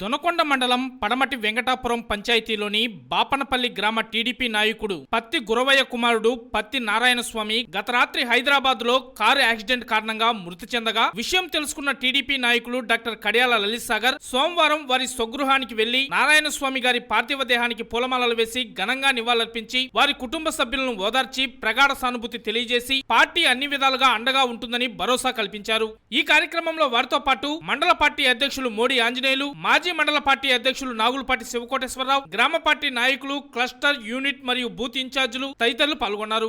దొనకొండ మండలం పడమటి వెంకటాపురం పంచాయతీలోని బాపనపల్లి గ్రామ టీడీపీ నాయకుడు పత్తి గురవయ్య కుమారుడు పత్తి నారాయణ స్వామి గత రాత్రి హైదరాబాద్లో కారు యాక్సిడెంట్ కారణంగా మృతి చెందగా విషయం తెలుసుకున్న టీడీపీ నాయకులు డాక్టర్ కడియాల లలిత్ సాగర్ సోమవారం వారి స్వగృహానికి వెళ్ళి నారాయణ స్వామి గారి పార్థివ దేహానికి పూలమాలలు వేసి ఘనంగా నివాళులర్పించి వారి కుటుంబ సభ్యులను ఓదార్చి ప్రగాఢ సానుభూతి తెలియజేసి పార్టీ అన్ని విధాలుగా అండగా ఉంటుందని భరోసా కల్పించారు. ఈ కార్యక్రమంలో వారితో పాటు మండల పార్టీ అధ్యక్షులు మోడీ ఆంజనేయులు మాజీ మాజీ మండల పార్టీ అధ్యక్షులు నాగులపాటి శివకోటేశ్వరరావు గ్రామ పార్టీ నాయకులు క్లస్టర్ యూనిట్ మరియు బూత్ ఇన్ఛార్జీలు తదితరులు పాల్గొన్నారు.